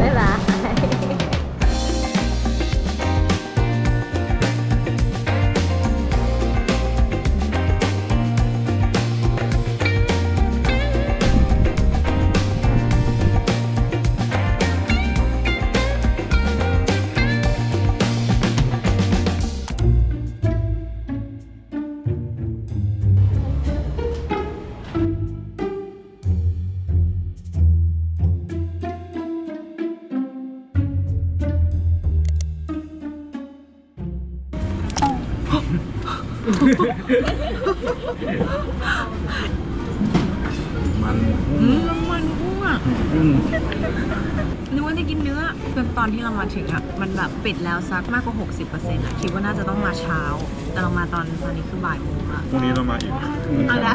บ๊ายบาย นึกว่าจะกินเนื้อเป็นตอนที่เรามาถึงอะ มันแบบปิดแล้วสักมากกว่า 60%อะ คิดว่าน่าจะต้องมาเช้า แต่เรามาตอนตอนนี้คือบ่ายโมงอะพรุ่งนี้เรามาอีกอะไร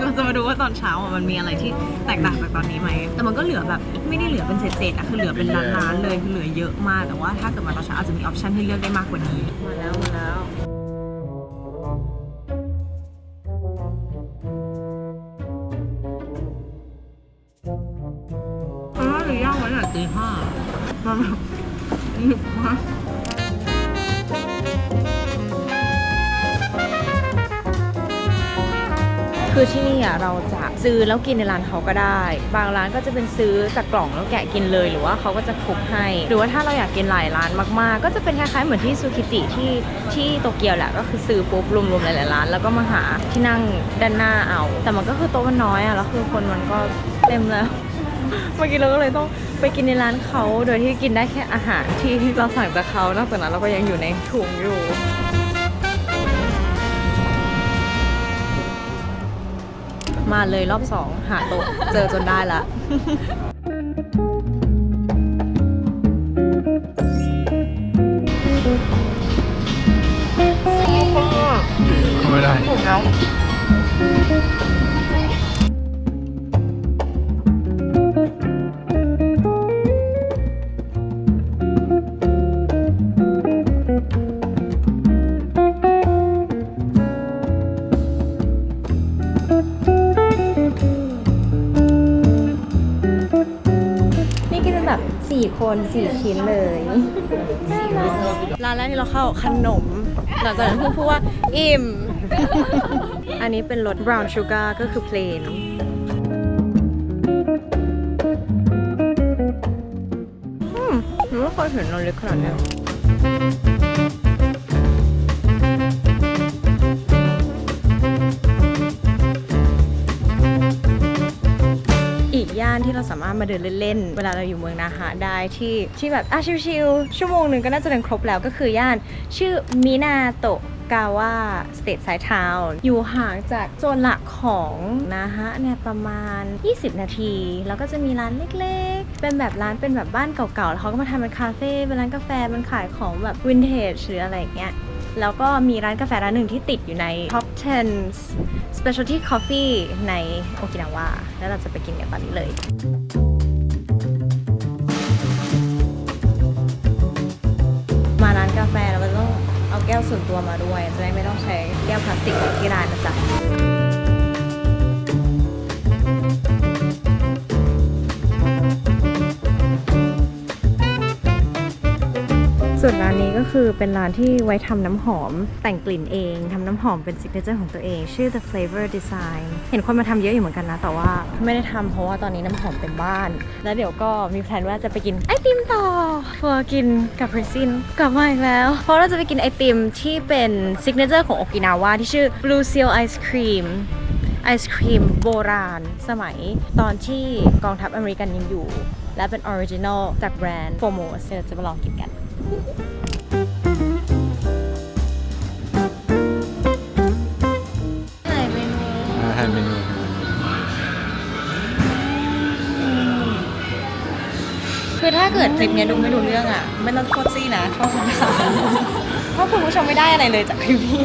เราจะมาดูว่าตอนเช้าอะมันมีอะไรที่แตกต่างจากตอนนี้ไหม แต่มันก็เหลือแบบไม่ได้เหลือเป็นเศษๆอะคือเหลือเป็นล้านๆเลยคือเหลือเยอะมาก แต่ว่าถ้าเกิดมาตอนเช้าอาจจะมีออปชันให้เลือกได้มากกว่านี้ มาแล้วมาแล้ว คือที่นี่อะเราจะซื้อแล้วกินในร้านเขาก็ได้ บางร้านก็จะเป็นซื้อจากกล่องแล้วแกะกินเลย หรือว่าเขาก็จะคุกให้ หรือว่าถ้าเราอยากกินหลายร้านมากๆ ก็จะเป็นคล้ายๆเหมือนที่ซูคิจิที่ที่โตเกียวแหละก็คือซื้อปุ๊บรวมๆหลายๆร้าน แล้วก็มาหาที่นั่งด้านหน้าเอา แต่มันก็คือโต๊ะมันน้อยอะแล้วคือคนมันก็เต็มแล้วเมื่อกี้เราก็เลยต้องไปกินในร้านเขา โดยที่กินได้แค่อาหารที่เราสั่งจากเขา นอกจากนั้นเราก็ยังอยู่ในถุงอยู่ มาเลยรอบสองหาโต๊ะเจอจนได้ละ เป็นแบบ4คน4ชิ้นเลยร้านแรกที่เราเข้าขนม หลังจากนั้นเพิ่งพูดว่า อิ่ม อันนี้เป็นรส brown sugar ก็คือ plain อืมหนูไม่เคยเห็นนมเล็กขนาดเนี้ เราสามารถมาเดินเล่นๆ เวลาเราอยู่เมืองนาฮะได้ที่ที่แบบอะชิลๆ ชั่วโมงหนึ่งก็น่าจะเดินครบแล้วก็คือย่าน ชื่อมินาโตะกาวาสเตทไซทาวน์อยู่ห่างจากโซนหลักของนาฮะเนี่ยประมาณ 20 นาที แล้วก็จะมีร้านเล็กๆ เป็นแบบร้านเป็นแบบบ้านเก่าๆ แล้วเขาก็มาทำเป็นคาเฟ่เป็นร้านกาแฟมันขายของแบบวินเทจหรืออะไรอย่างเงี้ย แล้วก็มีร้านกาแฟร้านหนึ่งที่ติดอยู่ใน Top 10 Specialty Coffee ในโอกินาวาแล้วเราจะไปกินกันตอนนี้เลยมาร้านกาแฟเราก็ต้องเอาแก้วส่วนตัวมาด้วย จะได้ไม่ต้องใช้แก้วพลาสติกที่ร้านนะจ๊ะ ก็คือเป็นร้านที่ไว้ทำน้ำหอมแต่งกลิ่นเองทำน้ำหอมเป็นซิกเนเจอร์ของตัวเอง ชื่อ The Flavor Design เห็นคนมาทำเยอะอยู่เหมือนกันนะ แต่ว่าไม่ได้ทำเพราะว่าตอนนี้น้ำหอมเต็มบ้าน แล้วเดี๋ยวก็มีแพลนว่าจะไปกินไอติมต่อเพื่อกินกับพริซินกลับมาอีกแล้ว เพราะเราจะไปกินไอติมที่เป็นซิกเนเจอร์ของโอกินาวาที่ชื่อ Blue Seal Ice Cream ไอศครีมโบราณ สมัยตอนที่กองทัพอเมริกันยังอยู่ และเป็นออริจินอลจากแบรนด์ Formos เดี๋ยวเราจะมาลองกินกันาเกิดคลิปเนี้ยดูไม่รู้เรื่องอะ ไม่ต้องโทษซี่นะโทษคนทำเพราะคุณผู้ชมไม่ได้อะไรเลยจากคลิปนี้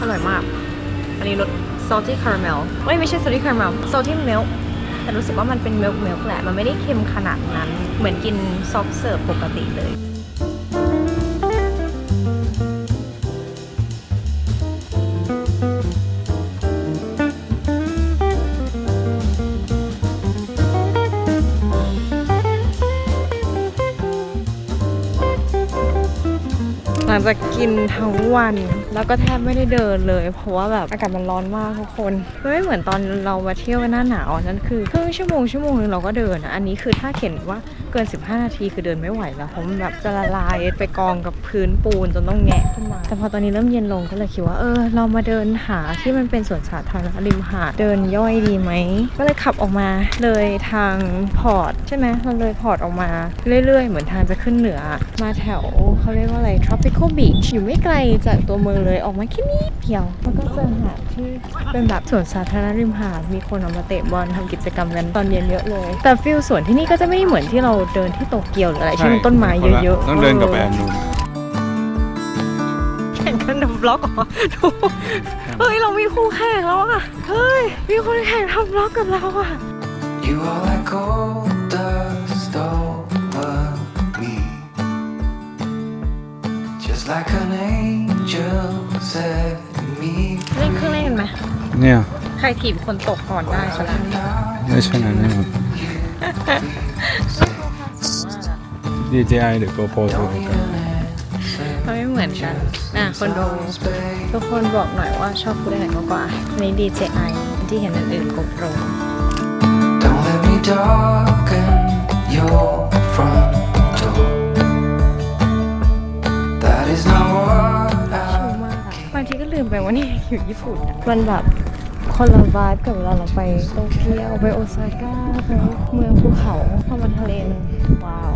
อร่อยมาก อันนี้รส salty caramel เอ้ยไม่ใช่ salty caramel salty milk แต่รู้สึกว่ามันเป็นเมลค์เมลค์แหละ มันไม่ได้เค็มขนาดนั้น เหมือนกินซอฟเสิร์ฟปกติเลยหลังจากกินทั้งวัน แล้วก็แทบไม่ได้เดินเลย เพราะว่าแบบอากาศมันร้อนมากทุกคนมันไม่เหมือนตอนเรามาเที่ยวหน้าหนาวอันนั้นคือครึ่งชั่วโมงชั่วโมงนึงเราก็เดินอะอันนี้คือถ้าเข็นว่า เกิน 15 นาทีคือเดินไม่ไหวแล้วเพราะมันแบบจะละลายไปกองกับพื้นปูนจนต้องแงะขึ้นมา แต่พอตอนนี้เริ่มเย็นลงก็เลยคิดว่าเออ เรามาเดินหาที่มันเป็นสวนสาธารณะริมหาดเดินย่อยดีไหม ก็เลยขับออกมาเลยทางพอร์ตใช่ไหมเราเลยพอร์ตออกมาเรื่อยๆ เหมือนทางจะขึ้นเหนือ มาแถวเขาเรียกว่าอะไร tropical beach อยู่ไม่ไกลจากตัวเมืองเลยออกมาแค่นิดเดียวแล้วก็เจอหาดที่เป็นแบบสวนสาธารณะริมหาดมีคนออกมาเตะบอลทำกิจกรรมกันตอนเย็นเยอะเลย แต่ฟิลสวนที่นี่ก็จะไม่ได้เหมือนที่เราเดินที่โตเกียวหรืออะไรที่มันต้นไม้เยอะๆต้องเดินกับแอนนูนแข่งกันทำบล็อกเหรอดูเฮ้ย เรามีคู่แข่งแล้วอะเฮ้ย มีคนแข่งทำบล็อกกับเราอะ You are like gold dust over me. Just like an angel set me เล่นเครื่องเล่นกันไหมเนี่ย ใครถีบคนตกก่อนได้ชนะไม่ใช่นั้นแน่นอน DJI หรือ GoPro ตัวเดียวกันมันไม่เหมือนกันนะคนดูทุกคนบอกหน่อยว่าชอบคู่ไหนมากกว่าใน DJI ที่เห็นอันอื่นกบโรง Don't let me darken your front door. That is not what ชิล I มากอะบางทีก็ลืมไปว่านี่อยู่ญี่ปุ่นอะมันแบบคนละวายกับเวลาเราไปโตเกียวไปโอซาก้าไปเมืองภูเขาพอมันทะเลมันว้าว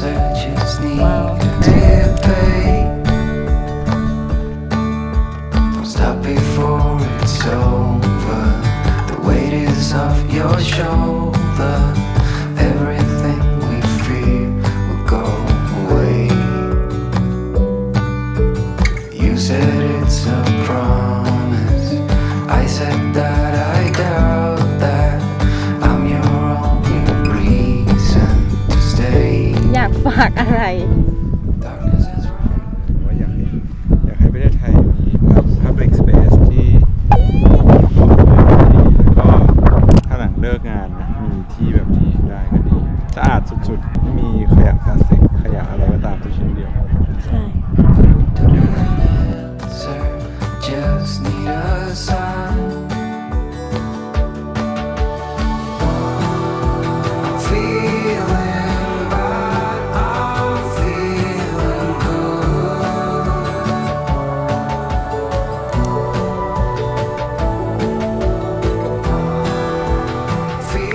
just need Wow. debate. Don't stop before it's over. The weight is off your shoulder. Everything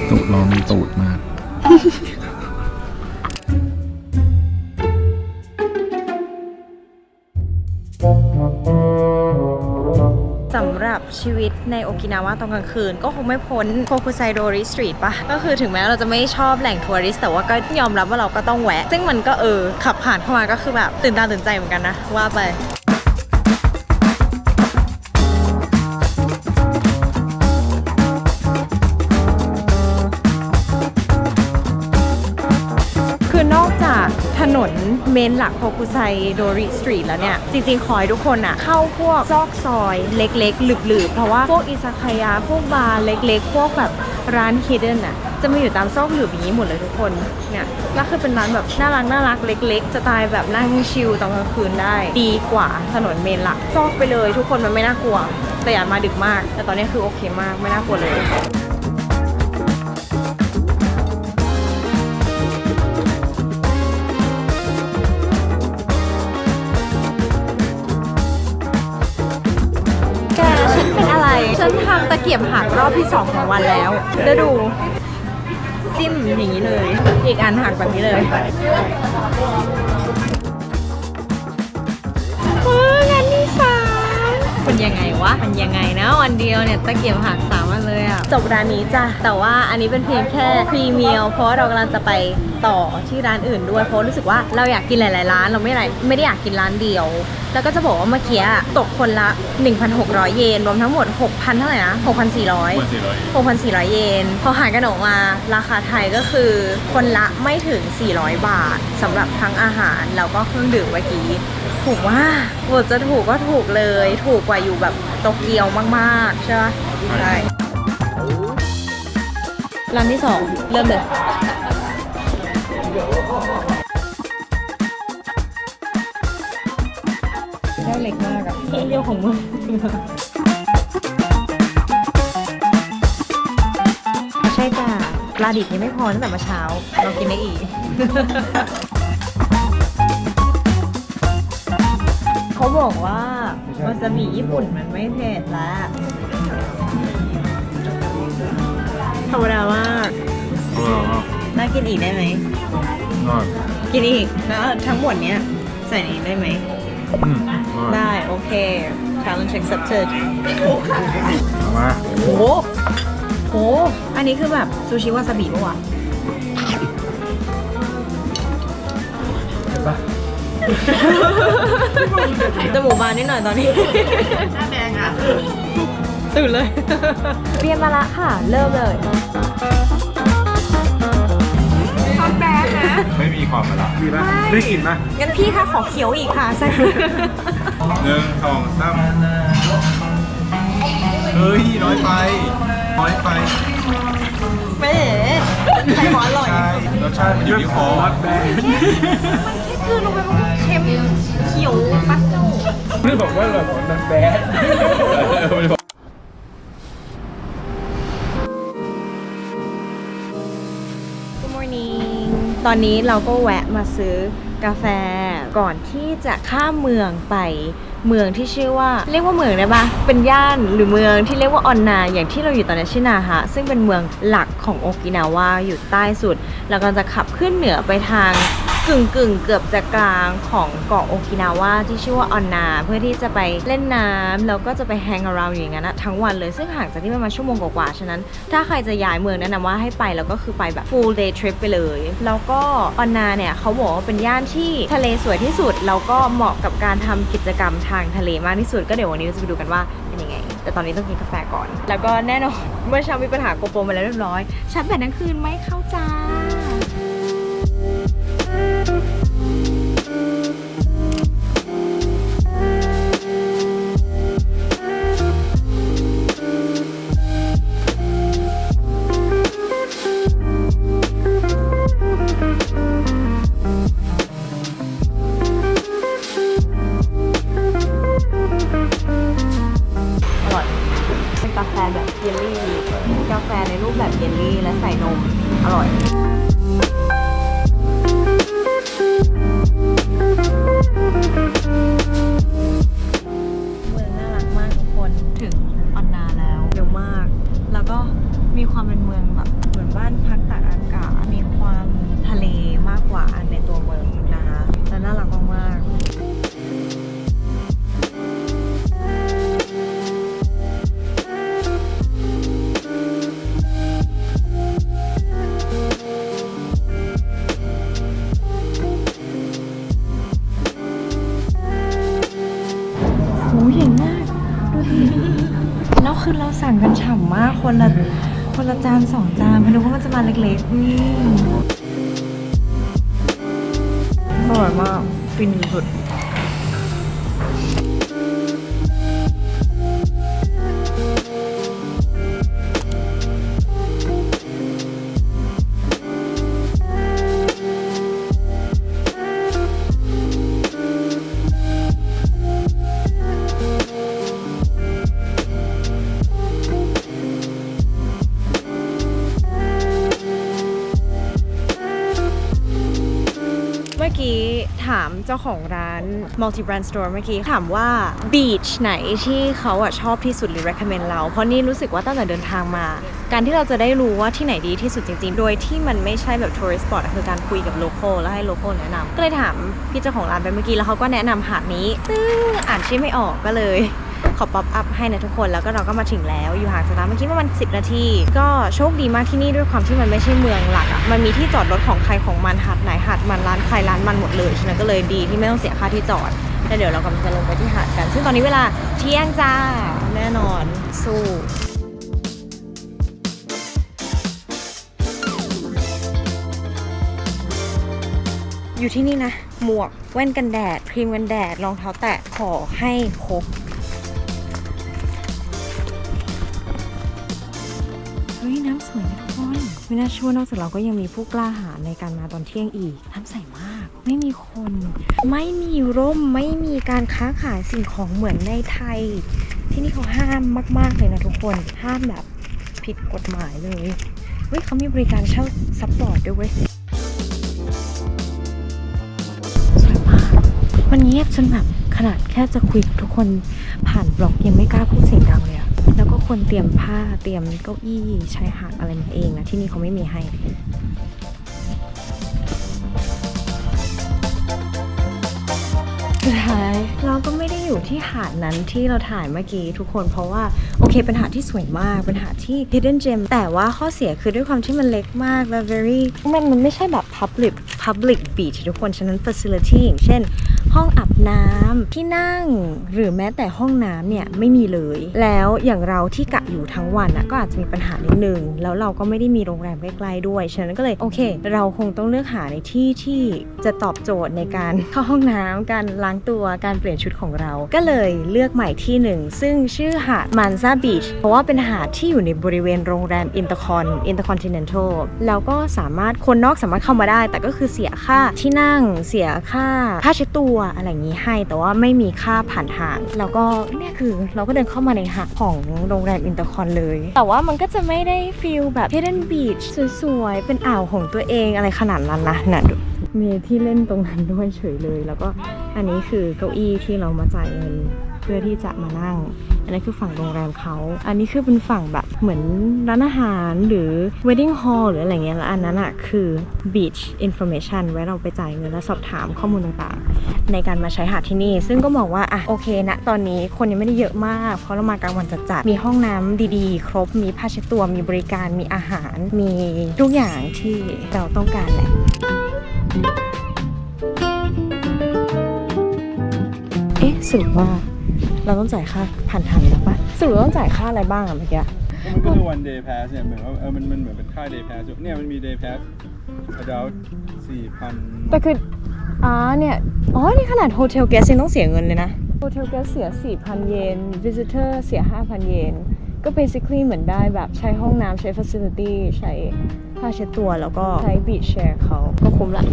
ตูดร้อนตูดมาก สำหรับชีวิตในโอกินาวาตอนกลางคืน ก็คงไม่พ้นโคคุไซโดริสตรีทปะก็คือถึงแม้เราจะไม่ชอบแหล่งทัวริสต์แต่ว่าก็ยอมรับว่าเราก็ต้องแวะ ซึ่งมันก็เออขับผ่านเข้ามาก็คือแบบตื่นตาตื่นใจเหมือนกันนะว่าไป นเมนหลักโคคุไซโดริสตรีทแล้วเนี่ย จริงๆ ขอให้ทุกคนอะเข้าพวกซอกซอยเล็กๆ หลืบๆเพราะว่าพวกอิซากายะพวกบาร์เล็กๆ พวกแบบร้านฮิดเด้นอะจะมาอยู่ตามซอกหลืบอย่างนี้หมดเลยทุกคนเนี่ยก็คือเป็นร้านแบบน่ารักน่ารักเล็กๆสไตล์แบบนั่งชิลตอนกลางคืนได้ ดีกว่าถนนเมนหลักซอกไปเลย ทุกคนมันไม่น่ากลัว แต่อย่ามาดึกมาก แต่ตอนนี้คือโอเคมากไม่น่ากลัวเลย นทำตะเกียบหักรอบที่สองของวันแล้วแล้วดูจิ้มอย่างนี้เลย อีกอันหักแบบนี้เลยเอองานที่สามันยังไงวะ มันยังไงนะวันเดียวเนี่ยตะเกียบหักสามวันเลยอะจบร้านนี้จ้ะ แต่ว่าอันนี้เป็นเพียงแค่พรีเมียลเพราะเรากำลังจะไป ต่อที่ร้านอื่นด้วยเพราะรู้สึกว่าเราอยากกินหลายๆร้านเราไม่ได้ไม่ได้อยากกินร้านเดียว แล้วก็จะบอกว่าเมื่อกี้อะตกคนละ 1,600 เยนรวมทั้งหมด 6,000 เท่าไหร่นะ 6,400 6,400 เยนพอหารกันออกมาราคาไทยก็คือคนละไม่ถึง 400 บาทสำหรับทั้งอาหารแล้วก็เครื่องดื่มเมื่อกี้ถูกว่าบทจะถูกก็ถูกเลย ถูกกว่าอยู่แบบโตเกียวมากๆ ใช่ปะใช่ร้านที่สองเริ่มเลยากอะเดียวของมึงใช่จ้ะปลาดิบยังไม่พอตั้งแต่เมื่อเช้า เรากินได้อีก เขาบอกว่าวาซาบิญี่ปุ่นมันไม่เผ็ดแล้วธรรมดามากน่ากินอีกได้ไหมกินอีกแล้วทั้งหมดเนี้ยใส่ในนี้ได้ไหม ได้ โอเค challenge accepted มาโหโห อันนี้คือแบบซูชิวาซาบิปะวะเห็นปะจมูกบานนิดหน่อยตอนนี้ หน้าแดงอะ ตื่นเลย เรียนมาละค่ะ เริ่มเลย ไม่มีความมาละมีปะได้กลิ่นปะงั้นพี่คะขอเขียวอีกค่ะใส่หนึ่งสองสามเฮ้ยน้อยไปน้อยไปแม่ใส่หมออร่อยใช่รสชาติมันอยู่ที่คอคือลงไปมันก็เค็มเขียวปัดเจ้านี่บอกว่าแบบนันแบด อนนี้เราก็แวะมาซื้อกาแฟก่อนที่จะข้ามเมืองไปเมืองที่ชื่อว่าเรียกว่าเมืองได้ปะเป็นย่านหรือเมืองที่เรียกว่าออนนา อย่างที่เราอยู่ตอนนี้ชื่อนาฮะ ซึ่งเป็นเมืองหลักของโอกินาวาอยู่ใต้สุด แล้วก็จะขับขึ้นเหนือไปทาง กึ่งกึ่งๆเกือบจะกลางของเกาะโอกินาวาที่ชื่อว่าออนนา เพื่อที่จะไปเล่นน้ำแล้วก็จะไปแฮงเอา u n d อย่างนั้นนะทั้งวันเลยซึ่งห่างจากที่ประมาณชั่วโมงกว่าๆฉะนั้น ถ้าใครจะย้ายเมืองแนะนำว่าให้ไปแล้วก็คือไปแบบ full day trip ไปเลย แล้วก็ออนนาเนี่ยเขาบอกว่าเป็นย่านที่ทะเลสวยที่สุดแล้วก็เหมาะกับการทำกิจกรรมทางทะเลมากที่สุดก็เดี๋ยววันนี้เราจะไปดูกันว่าเป็นยังไง แต่ตอนนี้ต้องกินกาแฟก่อน แล้วก็แน่นอนเมื่อเช้ามีปัญหาโกโปรมาแล้วเรียบร้อยชาร์จแบตทั้งคืนไม่เข้าจ้า เล็กๆอืมอร่อยมากฟินสุด เจ้าของร้าน multi brand store เมื่อกี้ถามว่า beach ไหนที่เขาอะชอบที่สุดหรือ recommend เรา เพราะนี่รู้สึกว่าตั้งแต่เดินทางมา การที่เราจะได้รู้ว่าที่ไหนดีที่สุดจริงๆ โดยที่มันไม่ใช่แบบ tourist spot คือการคุยกับ local แล้วให้ local แนะนำก็เลยถามพี่เจ้าของร้านไปเมื่อกี้แล้วเขาก็แนะนำหาดนี้ซึ่งอ่านชื่อไม่ออกก็เลย ขอป๊อปอัพให้นะทุกคนแล้วก็เราก็มาถึงแล้วอยู่ห่างจากร้านเมื่อกี้ประมาณ10 นาที ก็โชคดีมากที่นี่ด้วยความที่มันไม่ใช่เมืองหลักอะ่ะมันมีที่จอดรถของใครของมันหาดไหนหาดมันร้านใครร้านมันหมดเลยฉะนั้นก็เลยดีที่ไม่ต้องเสียค่าที่จอดแล้วเดี๋ยวเรากำลังจะลงไปที่หาดกัน ซึ่งตอนนี้เวลาเที่ยงจ้าแน่นอนสู้อยู่ที่นี่นะ หมวกแว่นกันแดด ครีมกันแดด รองเท้าแตะขอให้คร ไม่น่าเชื่อว่านอกจากเราก็ยังมีผู้กล้าหาญในการมาตอนเที่ยงอีกน้ำใสมาก ไม่มีคน ไม่มีร่มไม่มีการค้าขายสิ่งของเหมือนในไทย ที่นี่เขาห้ามมากๆเลยนะทุกคนห้ามแบบผิดกฎหมายเลยเฮ้ยเขามีบริการเช่าซับบอร์ดด้วยเว้ยสวยมาก มันเงียบจนแบบขนาดแค่จะคุยกับทุกคนผ่านบล็อกยังไม่กล้าพูดเสียงดังเลยอะ แล้วก็ควรเตรียมผ้าเตรียมเก้าอี้ชายหาดอะไรมาเองนะ ที่นี่เขาไม่มีให้สุดท้ายเราก็ไม่ได้อยู่ที่หาดนั้นที่เราถ่ายเมื่อกี้ทุกคนเพราะว่า โอเคเป็นหาดที่สวยมาก เป็นหาดที่ hidden gem แต่ว่าข้อเสียคือด้วยความที่มันเล็กมากและ very มันมันไม่ใช่แบบ public public beach ทุกคน ฉะนั้น facility อย่างเช่น ห้องอาบน้ำที่นั่ง หรือแม้แต่ห้องน้ำเนี่ยไม่มีเลย แล้วอย่างเราที่กะอยู่ทั้งวันอะก็อาจจะมีปัญหานิดนึง แล้วเราก็ไม่ได้มีโรงแรมใกล้ๆด้วย ฉะนั้นก็เลยโอเค เราคงต้องเลือกหาในที่ที่จะตอบโจทย์ในการเข้าห้องน้ำการล้างตัวการเปลี่ยนชุดของเรา ก็เลยเลือกใหม่ที่หนึ่งซึ่งชื่อหาดมันซาบีชเพราะว่าเป็นหาดที่อยู่ในบริเวณโรงแรมอินเตอร์คอนอินเตอร์คอนติเนนทัลแล้วก็สามารถคนนอกสามารถเข้ามาได้ แต่ก็คือเสียค่าที่นั่งเสียค่าค่าเช็ดตัวอะไรอย่างนี้ให้ แต่ว่าไม่มีค่าผ่านทาง แล้วก็เนี่ยคือเราก็เดินเข้ามาในหักของโรงแรมอินเตอร์คอนเลย แต่ว่ามันก็จะไม่ได้ฟิลแบบเฮดเดนบีชสวยๆ เป็นอ่าวของตัวเองอะไรขนาดนั้นนะน่ะดูมีที่เล่นตรงนั้นด้วยเฉยเลย แล้วก็อันนี้คือเก้าอี้ที่เรามาจ่ายเงินเพื่อที่จะมานั่ง อันนั้นคือฝั่งโรงแรมเขา อันนี้คือเป็นฝั่งแบบเหมือนร้านอาหารหรือ wedding hall หรืออะไรเงี้ย แล้วอันนั้นอะคือ beach information ไว้เราไปจ่ายเงินและสอบถามข้อมูลต่างๆ ในการมาใช้หาดที่นี่ ซึ่งก็มองว่า อะ โอเคนะ ตอนนี้คนยังไม่ได้เยอะมาก เพราะเรามากลางวันจัดๆ มีห้องน้ำดีๆ ครบ มีผ้าเช็ดตัว มีบริการ มีอาหาร มีทุกอย่างที่เราต้องการแหละเอ๊ะสรุปว่า เราต้องจ่ายค่าผ่านทางแล้วปะสรุปว่าต้องจ่ายค่าอะไรบ้างอะเมื่อกี้ มันก็คือ one day pass เนี่ยเหมือนว่าเออมันมันเหมือนเป็นค่า day pass อยู่เนี่ยมันมี day pass adult สี่พันแต่คืออ๋อเนี่ย อ๋อ นี่ขนาดโฮเทลแกสยังต้องเสียเงินเลยนะ โฮเทลแกสเสีย 4,000 เยน visitor เสีย 5,000 เยน ก็ basically เหมือนได้แบบใช้ห้องน้ำใช้ facility ใช้ผ้าเช็ดตัวแล้วก็ใช้ beach share เขาก็คุ้มละ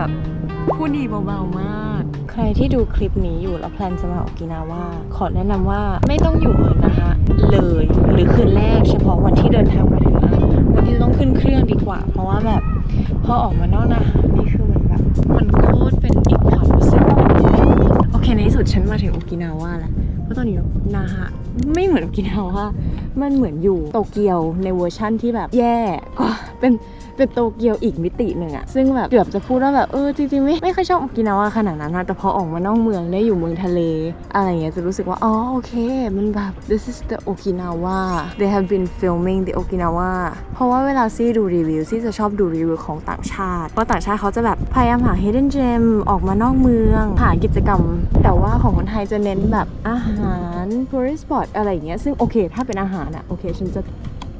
แบบพูดดีเบาๆมาก ใครที่ดูคลิปนี้อยู่แล้วแพลนจะมาโอกินาว่า ขอแนะนำว่าไม่ต้องอยู่เมืองนะคะเลยหรือคืนแรกเฉพาะวันที่เดินทางมาถึงนะวันที่ต้องขึ้นเครื่องดีกว่า เพราะว่าแบบพอออกมานอกนาหานี่คือมันแบบ มันโคตรเป็นอีกความรู้สึกโอเคในที่สุดฉันมาถึงโอกินาว่าแล้วเพราะตอนนี้นาฮะไม่เหมือนโอกินาว่ามันเหมือนอยู่โตเกียวในเวอร์ชั่นที่แบบแย่ก็เป็น เป็นโตเกียวอีกมิติหนึ่งอะซึ่งแบบเกือบจะพูดว่าแบบเออจริงๆไม่ไม่ค่อยชอบโอกินาว่าขนาดนั้นนะแต่พอออกมานอกเมืองได้อยู่เมืองทะเล อะไรเงี้ยจะรู้สึกว่าอ๋อโอเค มันแบบ this is the Okinawa they have been filming the Okinawa เพราะว่าเวลาซี่ดูรีวิวซี่จะชอบดูรีวิวของต่างชาติ เพราะต่างชาติเขาจะแบบพยายามหา hidden gem ออกมานอกเมืองหากิจกรรม แต่ว่าของคนไทยจะเน้นแบบอาหาร tourist spot อะไรอย่างเงี้ยซึ่งโอเค ถ้าเป็นอาหารอะโอเคฉันจะ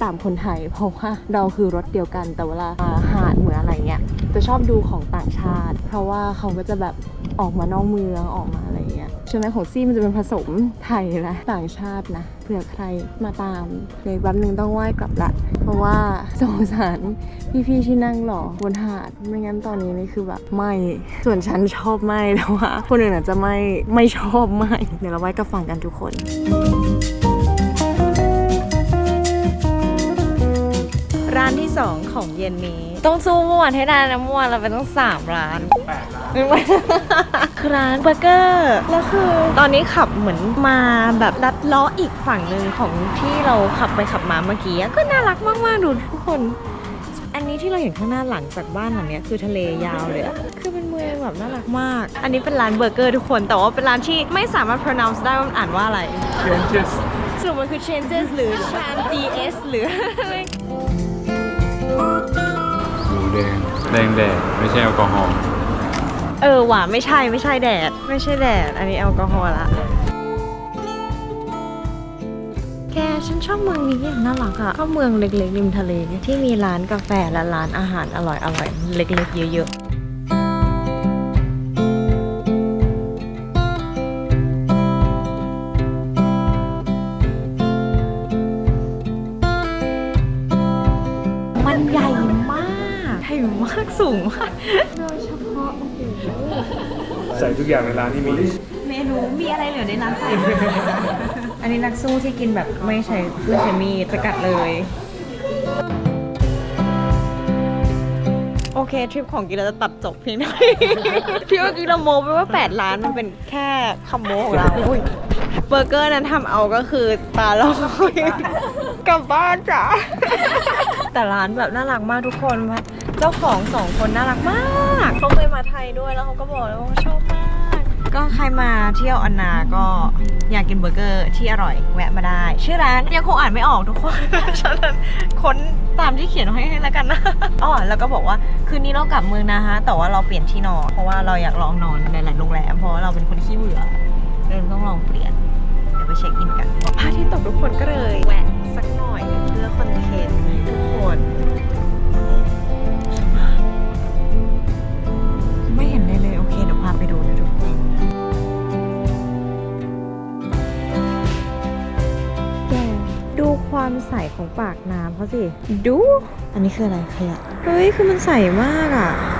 ตามคนไทย เพราะว่าเราคือรถเดียวกัน แต่เวลาอาหารเหมือนอะไรเงี้ยจะชอบดูของต่างชาติ เพราะว่าเขาก็จะแบบออกมานอกเมืองออกมาอะไรเงี้ยใช่ไหมของซี่มันจะเป็นผสมไทยและต่างชาตินะเผื่อใครมาตามในแป๊บนึงต้องไหว้กลับละเพราะว่าสงสารพี่ๆที่นั่งหล่อบนหาดไม่งั้นตอนนี้นี่คือแบบไม่ส่วนฉันชอบไม่แต่ว่าคนอื่นอาจจะไม่ไม่ชอบไม่เดี๋ยวเราไหว้กับฝั่งกันทุกคน 2 ของเย็นนี้ ต้องสู้เมื่อวานให้ได้นะเมื่อวานเราไปต้อง3ร้านคือร้านเบอร์เกอร์แล้วคือตอนนี้ขับเหมือนมาแบบลัดเล้ออีกฝั่งหนึ่งของที่เราขับไปขับมาเมื่อกี้อะก็น่ารักมากๆดูทุกคน อันนี้ที่เราเห็นข้างหน้าหลังจากบ้านหลังเนี้ยคือทะเลยาวเลยอะคือเป็นเมืองแบบน่ารักมาก อันนี้เป็นร้านเบอร์เกอร์ทุกคนแต่ว่าเป็นร้านที่ไม่สามารถ pronounce ได้ว่ามันอ่านว่าอะไร changes สรุปมันคือ changes หรือ chan ds หรืออะไร หมูแดงแดงแดดไม่ใช่แอลกอฮอล์เออว่ะไม่ใช่ไม่ใช่แดด ไม่ใช่แดด อันนี้แอลกอฮอล์ละ แกฉันชอบเมืองนี้อะน่ารักอะเข้าเมืองเล็กๆริมทะเลที่มีร้านกาแฟและร้านอาหารอร่อยๆเล็กๆเยอะๆ สูงมากโดยเฉพาะโอ้โหใส่ทุกอย่างในร้านที่มีเมนูมีอะไรเหลือในร้านใส่ อันนี้นักสู้ที่กินแบบไม่ใช้ไม่ใช้มีดสกัดเลย โอเค ทริปของกินเราจะตัดจบเพียงเท่านี้ที่เมื่อกี้เราโมไปว่า 8 ล้านมันเป็นแค่คำโมของเราอุ๊ยเบอร์เกอร์นั้นทำเอาก็คือตาลอยกลับบ้านจ้ะแต่ร้านแบบน่ารักมากทุกคน เจ้าของสองคนน่ารักมากเขาเคยมาไทยด้วยแล้วเขาก็บอกเลยว่าชอบมาก ก็ใครมาเที่ยวอันนาก็อยากกินเบอร์เกอร์ที่อร่อยแวะมาได้ ชื่อร้านยังคงอ่านไม่ออกทุกคน ฉะนั้นค้นตามที่เขียนไว้ให้แล้วกันนะอ๋อแล้วก็บอกว่าคืนนี้เรากลับเมืองนะฮะ แต่ว่าเราเปลี่ยนที่นอนเพราะว่าเราอยากลองนอนในหลายโรงแรมเพราะว่าเราเป็นคนขี้เบื่อเราต้องลองเปลี่ยนเดี๋ยวไปเช็คอินกันพระอาทิตย์ตกทุกคนก็เลยแวะสักหน่อยเพื่อคอนเทนต์ทุกคน ความใสของปากน้ำเขาสิ ดู อันนี้คืออะไรขยะ เฮ้ย คือมันใสมากอะ wouldn't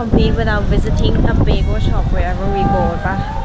complete without visiting a bagel shop wherever we go ปะ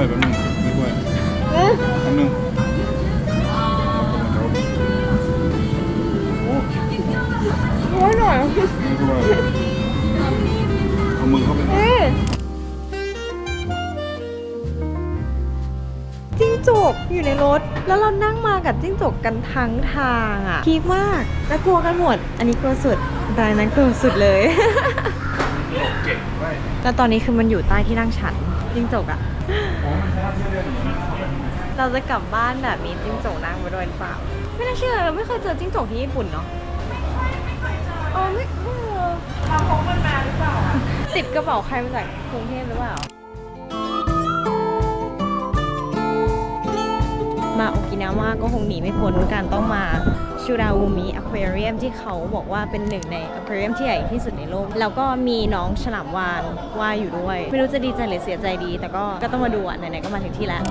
วยแป๊บนึงไม่ถ้วยแป๊บนึงโอ้โอ้ยหน่อยไม่ถ้วยเอามือเข้าไปหน่อยจิ้งจกอยู่ในรถ แล้วเรานั่งมากับจิ้งจกกันทั้งทางอะพีคมากแล้วกลัวกันหมด อันนี้กลัวสุดรายนั้นกลัวสุดเลยเก่งไว้แล้วตอนนี้คือมันอยู่ใต้ที่นั่งฉันจิ้งจกอะอ๋อมันใช้ที่ เรียนอย่างนี้เราจะกลับบ้านแบบมีจิ้งจกนั่งมาด้วยหรือเปล่า ไม่น่าเชื่อเราไม่เคยเจอจิ้งจกที่ญี่ปุ่นเนาะเออไม่เออเราพกมันมาหรือเปล่าติดกระเป๋าใครมาจากกรุงเทพหรือเปล่า มาโอกินาวาก็คงหนีไม่พ้นการต้องมา ชูราอูมิอควาเรียมที่เขาบอกว่าเป็นหนึ่งในอควาเรียมที่ใหญ่ที่สุดในโลก แล้วก็มีน้องฉลามวานว่ายอยู่ด้วย ไม่รู้จะดีใจหรือเสียใจดี แต่ก็ก็ต้องมาดูอะไหนๆก็มาถึงที่แล้ว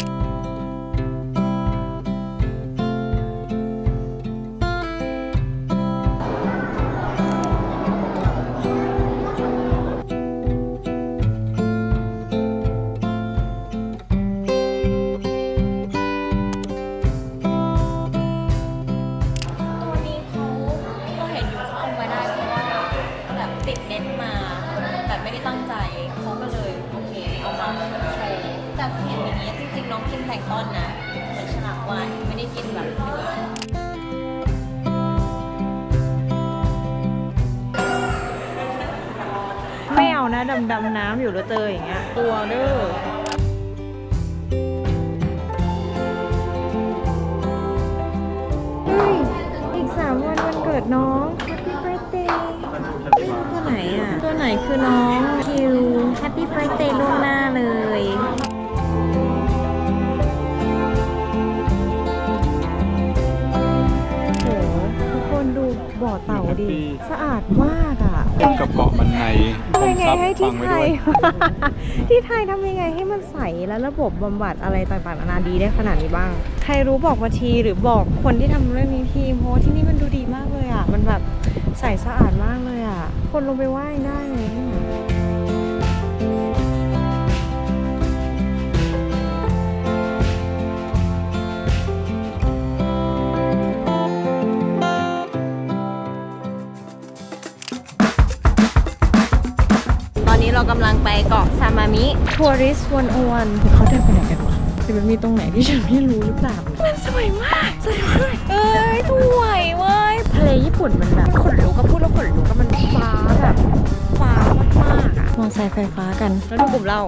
พลงก์ต้นนะเหมือนฉลามวาฬไม่ได้กินแบบเนื้อไม่เอานะดำดำน้ำอยู่แล้วเจออย่างเงี้ยกลัวเด้อเฮ้ยอีกสามวันวันเกิดน้อง Happy Birthday ตัวไหนอะ ตัวไหนคือน้องคิว Happy Birthday ล่วงหน้าเลย เต่าดิสะอาดมากอะเป็นกระเป๋ามันในทำยังไงให้ที่ฟังไทว้ยด้วยที่ไทยทำยังไงให้มันใสและระบบบำบัดอะไรต่างๆนานาดีได้ขนาดนี้บ้าง ใครรู้บอกมาทีหรือบอกคนที่ทำเรื่องนี้ทีเพราะว่าที่นี่มันดูดีมากเลยอะ มันแบบใสสะอาดมากเลยอะ คนลงไปว่ายได้เลย ทัวริสวันอวนเขาเดินไปไหนกันวะจะมันมีตรงไหนที่ฉันไม่รู้หรือเปล่ามันสวยมากสวยมากเอ้ยสวยเว้ยทะเลญี่ปุ่นมันแบบขนลุกก็พูดแล้วขนลุกก็มันฟ้าแบบฟ้ามากๆอะมอเตอร์ไซค์ไฟฟ้ากันแล้วดูกลุ่มเรา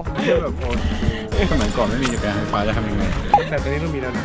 แบบโอ้ยสมัยก่อนไม่มีจักรยานไฟฟ้าจะทำยังไง แต่ตอนนี้เรามีแล้วนะ